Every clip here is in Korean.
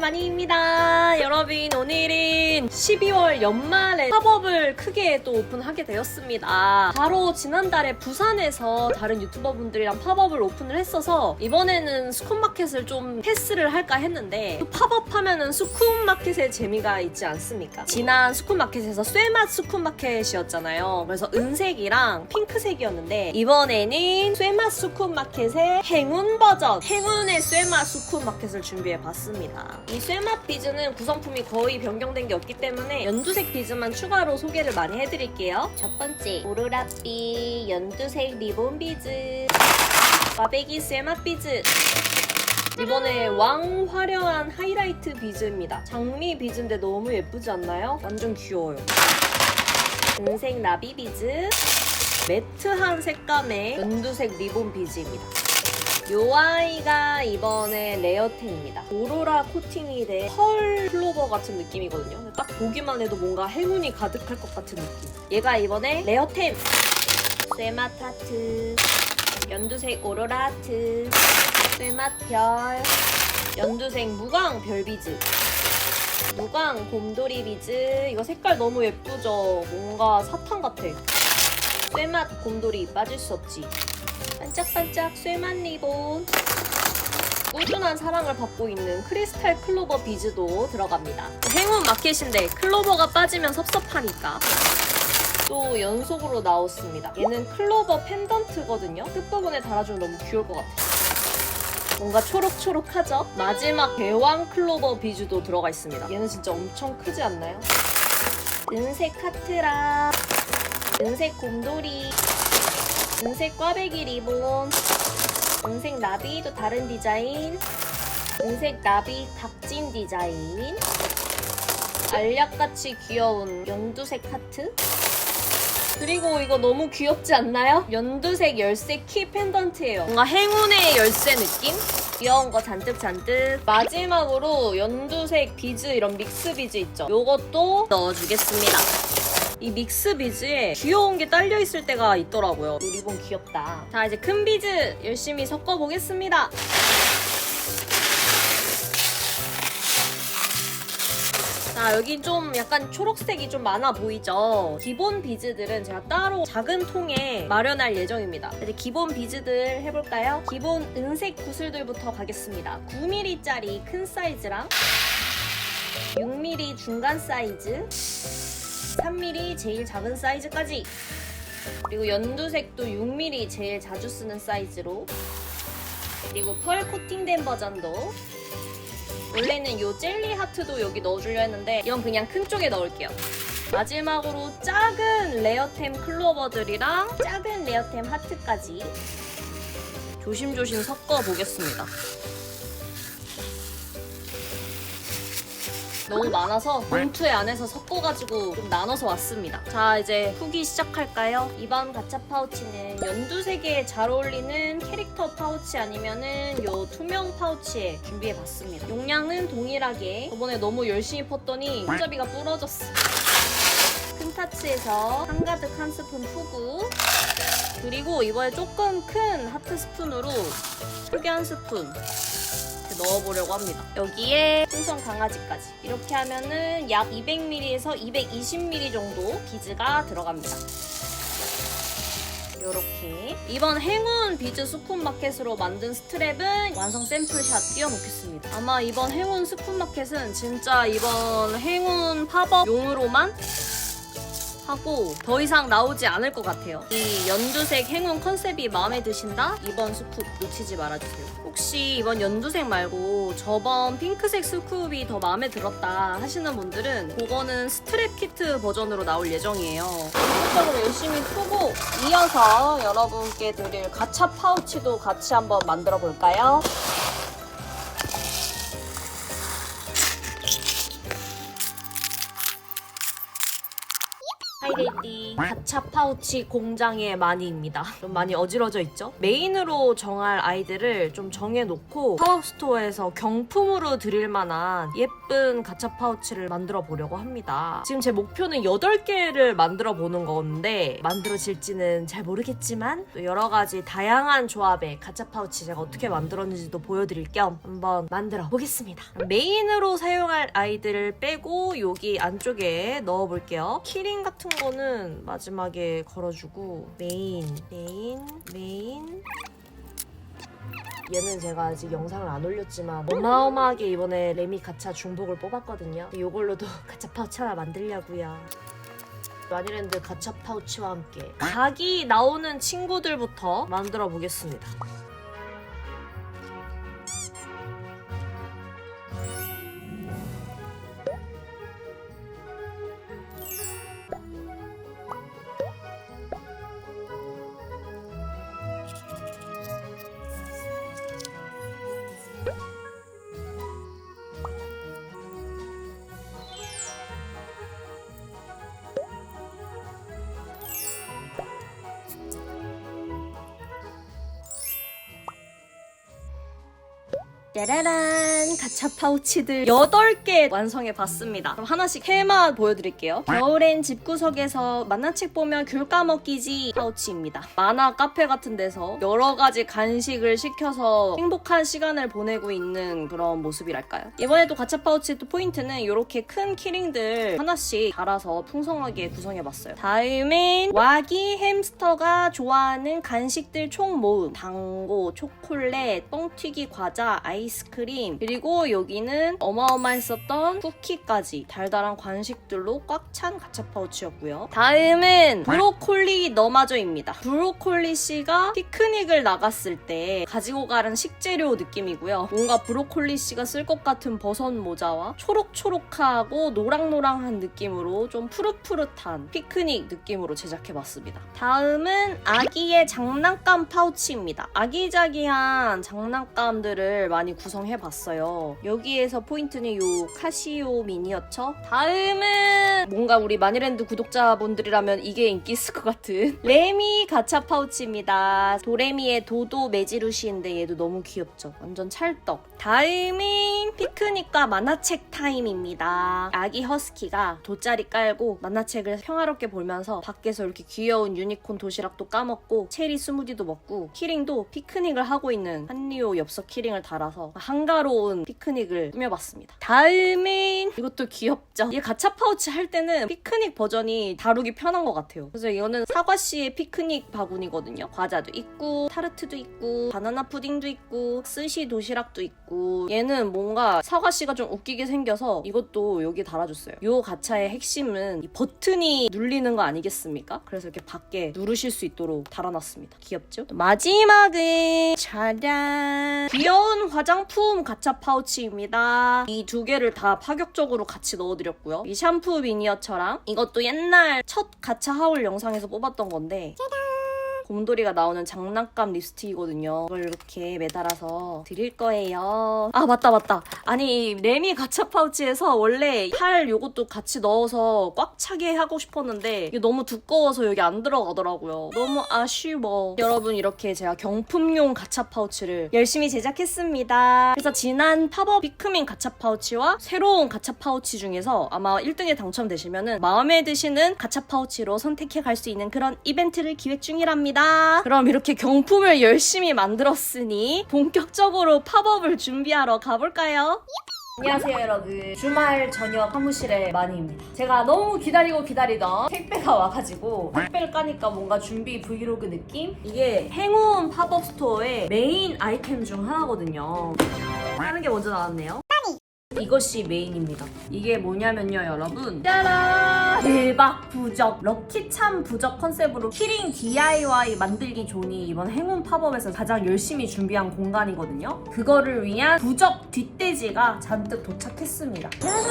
마니입니다. 여러분 오늘은 12월 연말에 팝업을 크게 또 오픈하게 되었습니다. 바로 지난달에 부산에서 다른 유튜버분들이랑 팝업을 오픈을 했어서 이번에는 스콘마켓을 좀 패스를 할까 했는데 또 팝업하면은 스콘마켓의 재미가 있지 않습니까? 지난 스콘마켓에서 쇠맛 스콘마켓이었잖아요. 그래서 은색이랑 핑크색이었는데 이번에는 쇠맛 스콘마켓의 행운 버전 행운의 쇠맛 스콘마켓을 준비해봤습니다. 이 쇠맛 비즈는 구성품이 거의 변경된 게 없기 때문에 연두색 비즈만 추가로 소개를 많이 해드릴게요. 첫 번째 오로라비 연두색 리본 비즈 꽈배기 쇠맛 비즈 이번에 왕 화려한 하이라이트 비즈입니다. 장미 비즈인데 너무 예쁘지 않나요? 완전 귀여워요. 은색 나비 비즈, 매트한 색감의 연두색 리본 비즈입니다. 요 아이가 이번에 레어템입니다. 오로라 코팅이 된펄 클로버 같은 느낌이거든요. 딱 보기만 해도 뭔가 행운이 가득할 것 같은 느낌. 얘가 이번에 레어템. 쇠맛 하트, 연두색 오로라 하트, 쇠맛 별, 연두색 무광 별 비즈. 무광 곰돌이 비즈 이거 색깔 너무 예쁘죠? 뭔가 사탕 같아 쇠맛 곰돌이 빠질 수 없지 반짝반짝 쇠맛 리본. 꾸준한 사랑을 받고 있는 크리스탈 클로버 비즈도 들어갑니다. 행운 마켓인데 클로버가 빠지면 섭섭하니까. 또 연속으로 나왔습니다. 얘는 클로버 펜던트거든요. 끝부분에 달아주면 너무 귀여울 것 같아요. 뭔가 초록초록하죠? 마지막 대왕 클로버 비주도 들어가 있습니다. 얘는 진짜 엄청 크지 않나요? 은색 카트라, 은색 곰돌이, 은색 꽈배기 리본, 은색 나비도 다른 디자인, 은색 나비 각진 디자인, 알약같이 귀여운 연두색 하트, 그리고 이거 너무 귀엽지 않나요? 연두색 열쇠 키 펜던트예요. 뭔가 행운의 열쇠 느낌? 귀여운 거 잔뜩 잔뜩. 마지막으로 연두색 비즈 이런 믹스 비즈 있죠? 요것도 넣어주겠습니다. 이 믹스 비즈에 귀여운 게 딸려 있을 때가 있더라고요. 이 리본 귀엽다. 자 이제 큰 비즈 열심히 섞어 보겠습니다. 자 여기 좀 약간 초록색이 좀 많아 보이죠? 기본 비즈들은 제가 따로 작은 통에 마련할 예정입니다. 이제 기본 비즈들 해볼까요? 기본 은색 구슬들부터 가겠습니다. 9mm짜리 큰 사이즈랑 6mm 중간 사이즈 3mm 제일 작은 사이즈까지 그리고 연두색도 6mm 제일 자주 쓰는 사이즈로 그리고 펄 코팅된 버전도 원래는 요 젤리 하트도 여기 넣어주려 했는데 이건 그냥 큰 쪽에 넣을게요. 마지막으로 작은 레어템 클로버들이랑 작은 레어템 하트까지 조심조심 섞어 보겠습니다. 너무 많아서 봉투에 안에서 섞어가지고 좀 나눠서 왔습니다. 자 이제 후기 시작할까요? 이번 가차 파우치는 연두색에 잘 어울리는 캐릭터 파우치 아니면은 요 투명 파우치에 준비해봤습니다. 용량은 동일하게 저번에 너무 열심히 펐더니 손잡이가 부러졌어. 큰 타츠에서 한가득 한 스푼 푸고 그리고 이번에 조금 큰 하트 스푼으로 크게 한 스푼 넣어보려고 합니다. 여기에 풍선 강아지까지 이렇게 하면은 약 200ml에서 220ml 정도 비즈가 들어갑니다. 이렇게 이번 행운 비즈 스푼 마켓으로 만든 스트랩은 완성 샘플샷 띄워놓겠습니다. 아마 이번 행운 스푼 마켓은 진짜 이번 행운 팝업 용으로만 하고 더 이상 나오지 않을 것 같아요. 이 연두색 행운 컨셉이 마음에 드신다? 이번 스쿱 놓치지 말아주세요. 혹시 이번 연두색 말고 저번 핑크색 스쿱이 더 마음에 들었다 하시는 분들은 그거는 스트랩 키트 버전으로 나올 예정이에요. 본격적으로 열심히 푸고 이어서 여러분께 드릴 가차 파우치도 같이 한번 만들어 볼까요? 하이데이 띠띠띠 가차 파우치 공장의 마니입니다. 좀 많이 어지러져 있죠? 메인으로 정할 아이들을 좀 정해놓고 팝업 스토어에서 경품으로 드릴 만한 예쁜 가차 파우치를 만들어 보려고 합니다. 지금 제 목표는 8개를 만들어 보는 건데 만들어질지는 잘 모르겠지만 또 여러 가지 다양한 조합의 가차 파우치 제가 어떻게 만들었는지도 보여드릴 겸 한번 만들어 보겠습니다. 메인으로 사용할 아이들을 빼고 여기 안쪽에 넣어 볼게요. 키링 같은 거는 마지막에 걸어주고 메인, 메인, 메인. 얘는 제가 아직 영상을 안 올렸지만 어마어마하게 이번에 레미 가차 중복을 뽑았거든요. 이걸로도 가차 파우치 하나 만들려고요. 마니랜드 가차 파우치와 함께 각이 나오는 친구들부터 만들어 보겠습니다. 짜라란 가차 파우치들 8개 완성해 봤습니다. 그럼 하나씩 테마 보여드릴게요. 겨울엔 집구석에서 만화책 보면 귤 까먹기지 파우치입니다. 만화 카페 같은 데서 여러 가지 간식을 시켜서 행복한 시간을 보내고 있는 그런 모습이랄까요? 이번에도 가차 파우치 또 포인트는 이렇게 큰 키링들 하나씩 달아서 풍성하게 구성해봤어요. 다음엔 와기 햄스터가 좋아하는 간식들 총 모음. 당고, 초콜릿, 뻥튀기 과자, 아이 스크림 그리고 여기는 어마어마했었던 쿠키까지 달달한 간식들로 꽉 찬 가차 파우치였고요. 다음은 브로콜리 너마저입니다. 브로콜리 씨가 피크닉을 나갔을 때 가지고 가는 식재료 느낌이고요. 뭔가 브로콜리 씨가 쓸 것 같은 버섯 모자와 초록초록하고 노랑노랑한 느낌으로 좀 푸릇푸릇한 피크닉 느낌으로 제작해봤습니다. 다음은 아기의 장난감 파우치입니다. 아기자기한 장난감들을 많이 구성해봤어요. 여기에서 포인트는 요 카시오 미니어처. 다음은 뭔가 우리 마니랜드 구독자분들이라면 이게 인기 있을 것 같은 레미 가차 파우치입니다. 도레미의 도도 메지루시인데 얘도 너무 귀엽죠. 완전 찰떡. 다음은 피크닉과 만화책 타임입니다. 아기 허스키가 돗자리 깔고 만화책을 평화롭게 보면서 밖에서 이렇게 귀여운 유니콘 도시락도 까먹고 체리 스무디도 먹고 키링도 피크닉을 하고 있는 한리오 엽서 키링을 달아서 한가로운 피크닉을 꾸며봤습니다. 다음은 이것도 귀엽죠? 이 가차 파우치 할 때는 피크닉 버전이 다루기 편한 것 같아요. 그래서 이거는 사과씨의 피크닉 바구니거든요. 과자도 있고 타르트도 있고 바나나 푸딩도 있고 스시 도시락도 있고 얘는 뭔가 사과씨가 좀 웃기게 생겨서 이것도 여기 달아줬어요. 이 가차의 핵심은 이 버튼이 눌리는 거 아니겠습니까? 그래서 이렇게 밖에 누르실 수 있도록 달아놨습니다. 귀엽죠? 마지막은 짜잔 귀여운 화장품 가차 파우치입니다. 이 두 개를 다 파격적으로 같이 넣어드렸고요. 이 샴푸 미니어처랑 이것도 옛날 첫 가차 하울 영상에서 뽑았던 건데 곰돌이가 나오는 장난감 립스틱이거든요. 이걸 이렇게 매달아서 드릴 거예요. 아 맞다 맞다. 아니 레미 가차 파우치에서 원래 팔 요것도 같이 넣어서 꽉 차게 하고 싶었는데 이게 너무 두꺼워서 여기 안 들어가더라고요. 너무 아쉬워. 여러분 이렇게 제가 경품용 가차 파우치를 열심히 제작했습니다. 그래서 지난 팝업 피크민 가차 파우치와 새로운 가차 파우치 중에서 아마 1등에 당첨되시면은 마음에 드시는 가차 파우치로 선택해 갈 수 있는 그런 이벤트를 기획 중이랍니다. 그럼 이렇게 경품을 열심히 만들었으니 본격적으로 팝업을 준비하러 가볼까요? 안녕하세요 여러분. 주말 저녁 사무실의 마니입니다. 제가 너무 기다리고 기다리던 택배가 와가지고 택배를 까니까 뭔가 준비 브이로그 느낌? 이게 행운 팝업 스토어의 메인 아이템 중 하나거든요. 하는 게 먼저 나왔네요 이것이 메인입니다. 이게 뭐냐면요, 여러분. 짜란! 대박 부적. 럭키참 부적 컨셉으로 키링 DIY 만들기 존이 이번 행운 팝업에서 가장 열심히 준비한 공간이거든요. 그거를 위한 부적 뒷돼지가 잔뜩 도착했습니다. 짜란!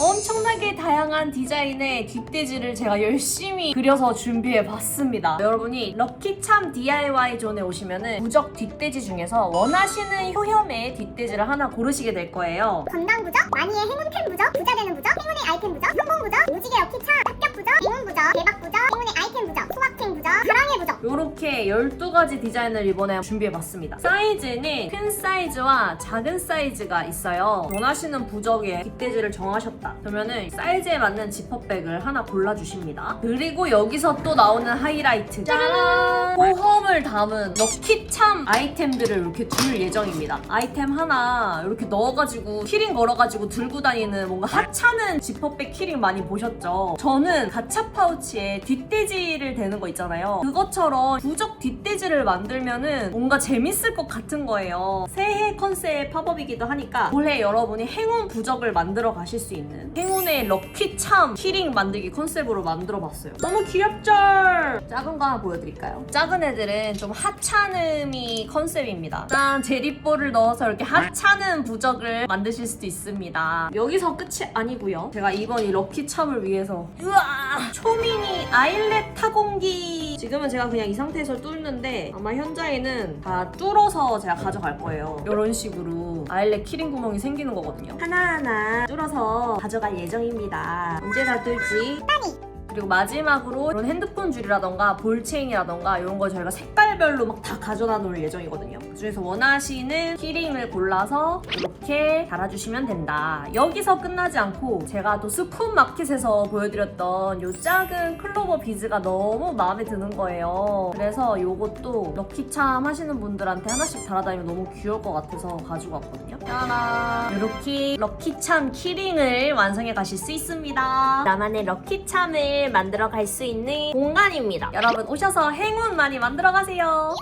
엄청나게 다양한 디자인의 뒷돼지를 제가 열심히 그려서 준비해 봤습니다. 여러분이 럭키참 DIY 존에 오시면은 부적 뒷돼지 중에서 원하시는 효혐의 뒷돼지를 하나 고르시게 될 거예요. 건강 부적, 마니의 행운 템 부적, 부자 되는 부적, 행운의 아이템 부적, 성공 부적, 무지개 럭키 차, 부적, 행운 부적, 대박 부적, 행운의 아이템 부적, 수확템 부적, 사랑의 부적. 이렇게 12가지 디자인을 이번에 준비해봤습니다. 사이즈는 큰 사이즈와 작은 사이즈가 있어요. 원하시는 부적의 빅대지를 정하셨다. 그러면은 사이즈에 맞는 지퍼백을 하나 골라주십니다. 그리고 여기서 또 나오는 하이라이트. 짜란! 호험을 담은 럭키참 아이템들을 이렇게 둘 예정입니다. 아이템 하나 이렇게 넣어가지고 키링 걸어가지고 들고 다니는 뭔가 하찮은 지퍼백 키링 많이 보셨죠? 저는 가차 파우치에 뒷돼지를 대는 거 있잖아요. 그것처럼 부적 뒷돼지를 만들면은 뭔가 재밌을 것 같은 거예요. 새해 컨셉 팝업이기도 하니까 올해 여러분이 행운 부적을 만들어 가실 수 있는 행운의 럭키 참 키링 만들기 컨셉으로 만들어 봤어요. 너무 귀엽죠? 작은 거 하나 보여드릴까요? 작은 애들은 좀 하찮음이 컨셉입니다. 짠! 제리볼을 넣어서 이렇게 하찮은 부적을 만드실 수도 있습니다. 여기서 끝이 아니고요. 제가 이번 이 럭키 참을 위해서 우 와! 초미니 아일렛 타공기 지금은 제가 그냥 이 상태에서 뚫는데 아마 현장에는 다 뚫어서 제가 가져갈 거예요. 이런 식으로 아일렛 키링 구멍이 생기는 거거든요. 하나하나 뚫어서 가져갈 예정입니다. 언제 다 뚫지? 그리고 마지막으로 이런 핸드폰 줄이라던가 볼체인이라던가 이런 걸 저희가 색깔별로 막 다 가져다 놓을 예정이거든요. 그중에서 원하시는 키링을 골라서 이렇게 달아주시면 된다. 여기서 끝나지 않고 제가 또 스쿤 마켓에서 보여드렸던 이 작은 클로버 비즈가 너무 마음에 드는 거예요. 그래서 이것도 럭키참 하시는 분들한테 하나씩 달아다니면 너무 귀여울 것 같아서 가지고 왔거든요. 짜란! 이렇게 럭키참 키링을 완성해 가실 수 있습니다. 나만의 럭키참을 만들어 갈 수 있는 공간입니다. 여러분 오셔서 행운 많이 만들어 가세요.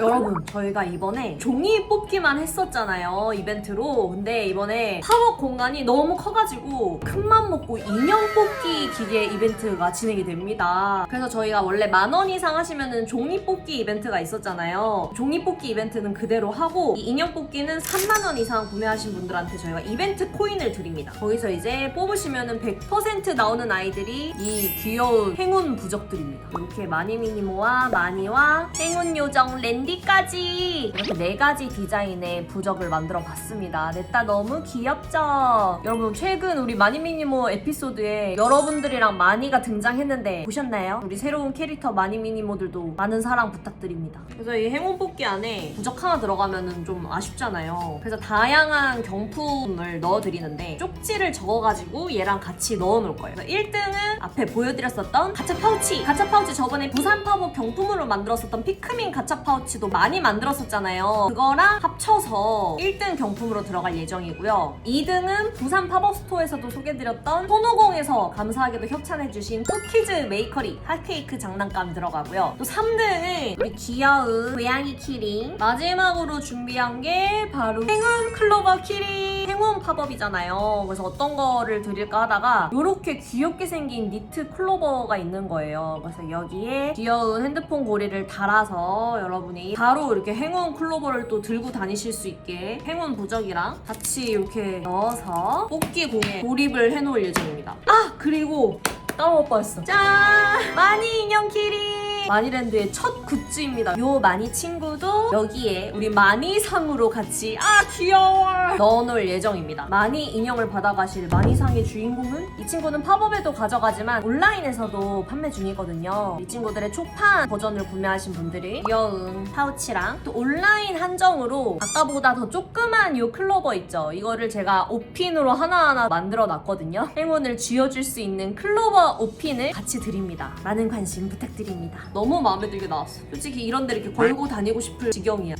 여러분 저희가 이번에 종이 뽑기만 했었잖아요 이벤트로. 근데 이번에 팝업 공간이 너무 커가지고 큰맘 먹고 인형 뽑기 기계 이벤트가 진행이 됩니다. 그래서 저희가 원래 만 원 이상 하시면은 종이 뽑기 이벤트가 있었잖아요. 종이 뽑기 이벤트는 그대로 하고 이 인형 뽑기는 3만 원 이상 구매하신 분들한테 저희가 이벤트 코인을 드립니다. 거기서 이제 뽑으시면은 100% 나오는 아이들이 이 귀여운 행운 부적들입니다. 이렇게 마니미니모와 마니와 행운 요정 랜디까지 이렇게 네 가지 디자인의 부적을 만들어 봤습니다. 냈다 너무 귀엽죠? 여러분 최근 우리 마니미니모 에피소드에 여러분들이랑 마니가 등장했는데 보셨나요? 우리 새로운 캐릭터 마니미니모들도 많은 사랑 부탁드립니다. 그래서 이 행운 뽑기 안에 부적 하나 들어가면은 좀 아쉽잖아요. 그래서 다양한 경품을 넣어드리는데 쪽지를 적어가지고 얘랑 같이 넣어놓을 거예요. 그래서 1등은 앞에 보여드렸었던 가차 파우치. 가차 파우치 저번에 부산 팝업 경품으로 만들었었던 피크민 가차 파우치 도 많이 만들었었잖아요. 그거랑 합쳐서 1등 경품으로 들어갈 예정이고요. 2등은 부산 팝업 스토어에서도 소개드렸던 손오공에서 감사하게도 협찬해주신 쿠키즈 메이커리 핫케이크 장난감 들어가고요. 또 3등은 우리 귀여운 고양이 키링. 마지막으로 준비한 게 바로 행운 클로버 키링. 행운 팝업이잖아요. 그래서 어떤 거를 드릴까 하다가 이렇게 귀엽게 생긴 니트 클로버가 있는 거예요. 그래서 여기에 귀여운 핸드폰 고리를 달아서 여러분이 바로 이렇게 행운 클로버를 또 들고 다니실 수 있게 행운 부적이랑 같이 이렇게 넣어서 뽑기 공에 돌입을 해놓을 예정입니다. 아 그리고 까먹을 뻔했어. 짠! 마니 인형 키링! 마니랜드의 첫 굿즈입니다. 요 마니 친구도 여기에 우리 마니상으로 같이 아 귀여워 넣어놓을 예정입니다. 마니 인형을 받아가실 마니상의 주인공은 이 친구는 팝업에도 가져가지만 온라인에서도 판매 중이거든요. 이 친구들의 초판 버전을 구매하신 분들이 귀여운 파우치랑 또 온라인 한정으로 아까보다 더 조그만 요 클로버 있죠. 이거를 제가 5핀으로 하나하나 만들어 놨거든요. 행운을 쥐어줄 수 있는 클로버 5핀을 같이 드립니다. 많은 관심 부탁드립니다. 너무 마음에 들게 나왔어. 솔직히 이런 데 이렇게 걸고 다니고 싶을 지경이야.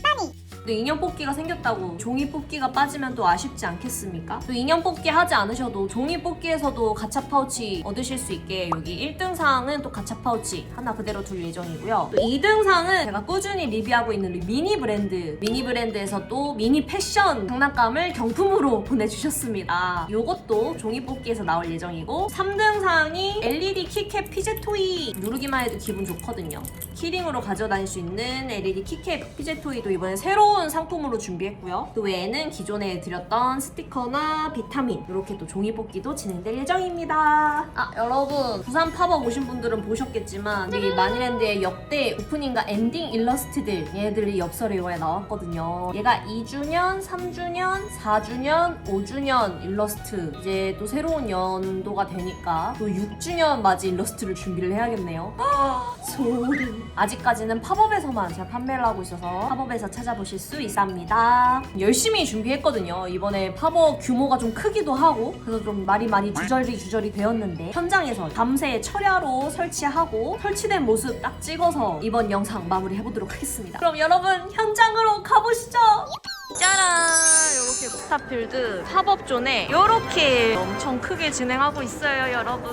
또 인형 뽑기가 생겼다고 종이 뽑기가 빠지면 또 아쉽지 않겠습니까? 또 인형 뽑기 하지 않으셔도 종이 뽑기에서도 가차 파우치 얻으실 수 있게 여기 1등 상은 또 가차 파우치 하나 그대로 둘 예정이고요. 또 2등 상은 제가 꾸준히 리뷰하고 있는 미니 브랜드 미니 브랜드에서 또 미니 패션 장난감을 경품으로 보내주셨습니다. 요것도 종이 뽑기에서 나올 예정이고 3등 상이 LED 키캡 피제 토이 누르기만 해도 기분 좋거든요. 키링으로 가져다닐 수 있는 LED 키캡 피제 토이도 이번에 새로운 새로운 상품으로 준비했고요. 그 외에는 기존에 드렸던 스티커나 비타민 이렇게 또 종이 뽑기도 진행될 예정입니다. 아 여러분 부산 팝업 오신 분들은 보셨겠지만 이 마니랜드의 역대 오프닝과 엔딩 일러스트들 얘네들이 엽서에 이거에 나왔거든요. 얘가 2주년, 3주년, 4주년, 5주년 일러스트 이제 또 새로운 연도가 되니까 또 6주년 맞이 일러스트를 준비를 해야겠네요. 소름. 아직까지는 팝업에서만 제가 판매를 하고 있어서 팝업에서 찾아보실 수 있습니다. 열심히 준비했거든요. 이번에 팝업 규모가 좀 크기도 하고 그래서 좀 말이 많이 주저리 주저리 되었는데 현장에서 밤새 철야로 설치하고 설치된 모습 딱 찍어서 이번 영상 마무리 해보도록 하겠습니다. 그럼 여러분 현장으로 가보시죠. 스타필드 팝업존에 이렇게 엄청 크게 진행하고 있어요, 여러분.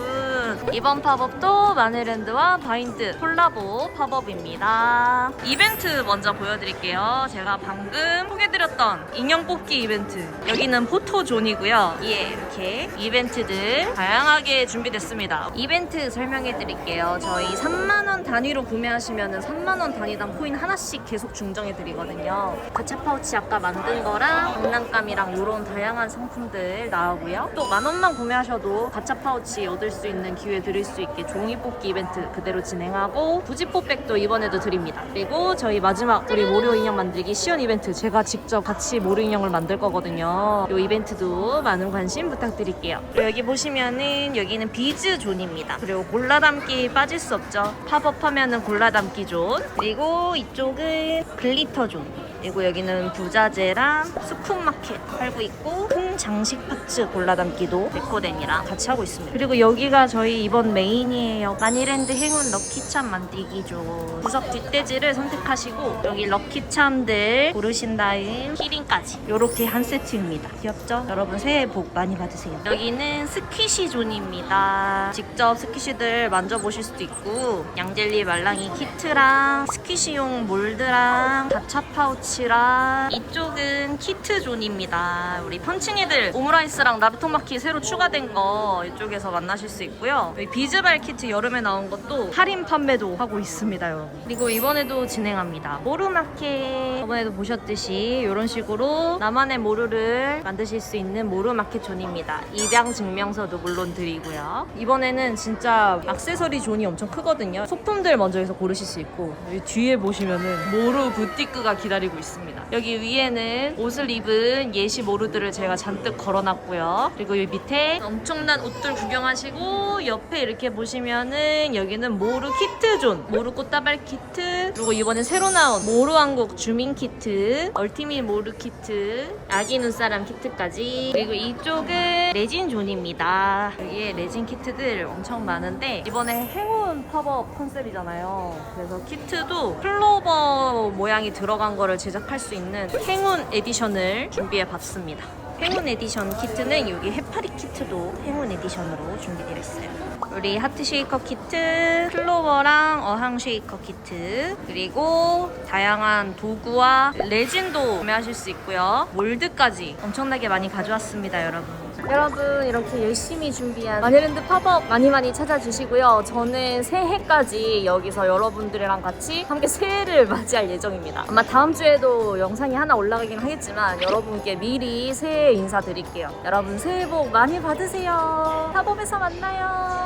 이번 팝업도 마네랜드와 바인드 콜라보 팝업입니다. 이벤트 먼저 보여드릴게요. 제가 방금 소개드렸던 인형 뽑기 이벤트. 여기는 포토존이고요. 예, 이렇게 이벤트들 다양하게 준비됐습니다. 이벤트 설명해드릴게요. 저희 3만원 단위로 구매하시면 3만원 단위당 코인 하나씩 계속 증정해드리거든요. 가차 파우치 아까 만든 거랑 장난감이랑 이런 다양한 상품들 나오고요. 또 만 원만 구매하셔도 가차 파우치 얻을 수 있는 기회 드릴 수 있게 종이 뽑기 이벤트 그대로 진행하고 부지포백도 이번에도 드립니다. 그리고 저희 마지막 우리 모료 인형 만들기 시연 이벤트 제가 직접 같이 모료 인형을 만들 거거든요. 이 이벤트도 많은 관심 부탁드릴게요. 여기 보시면은 여기는 비즈 존입니다. 그리고 골라 담기 빠질 수 없죠. 팝업하면은 골라 담기 존. 그리고 이쪽은 글리터 존. 그리고 여기는 부자재랑 스푼 마켓 팔고 있고 콩 장식 파츠 골라담기도 데코덴이랑 같이 하고 있습니다. 그리고 여기가 저희 이번 메인이에요. 마니랜드 행운 럭키참 만들기죠. 구석 뒷돼지를 선택하시고 여기 럭키참들 고르신 다음 키링까지 이렇게 한 세트입니다. 귀엽죠? 여러분 새해 복 많이 받으세요. 여기는 스퀴시 존입니다. 직접 스퀴시들 만져보실 수도 있고 양젤리 말랑이 키트랑 스퀴시용 몰드랑 가차 파우치랑 이쪽은 키트 존입니다. 우리 펀칭 이들 오므라이스랑 나루토마키 새로 추가된 거 이쪽에서 만나실 수 있고요. 비즈발 키트 여름에 나온 것도 할인 판매도 하고 있습니다, 여러분. 그리고 이번에도 진행합니다. 모루마켓 저번에도 보셨듯이 이런 식으로 나만의 모루를 만드실 수 있는 모루마켓 존입니다. 입양 증명서도 물론 드리고요. 이번에는 진짜 액세서리 존이 엄청 크거든요. 소품들 먼저 해서 고르실 수 있고 여기 뒤에 보시면은 모루 부티크가 기다리고 있습니다. 여기 위에는 옷을 입은 예시 모루들을 제가 잔뜩 걸어놨고요. 그리고 여기 밑에 엄청난 옷들 구경하시고 옆에 이렇게 보시면은 여기는 모루 키트 존, 모루 꽃다발 키트, 그리고 이번에 새로 나온 모루 왕국 주민 키트, 얼티밋 모루 키트, 아기 눈사람 키트까지 그리고 이쪽은 레진 존입니다. 여기에 레진 키트들 엄청 많은데 이번에 행운 팝업 컨셉이잖아요. 그래서 키트도 클로버 모양이 들어간 거를 제작할 수 있는 행운 에디션을 준비해 봤습니다. 행운 에디션 키트는 여기 해파리 키트도 행운 에디션으로 준비되어 있어요. 우리 하트 쉐이커 키트, 클로버랑 어항 쉐이커 키트, 그리고 다양한 도구와 레진도 구매하실 수 있고요. 몰드까지 엄청나게 많이 가져왔습니다, 여러분. 여러분 이렇게 열심히 준비한 마니랜드 팝업 많이 많이 찾아주시고요. 저는 새해까지 여기서 여러분들이랑 같이 함께 새해를 맞이할 예정입니다. 아마 다음 주에도 영상이 하나 올라가긴 하겠지만 여러분께 미리 새해 인사드릴게요. 여러분 새해 복 많이 받으세요. 팝업에서 만나요.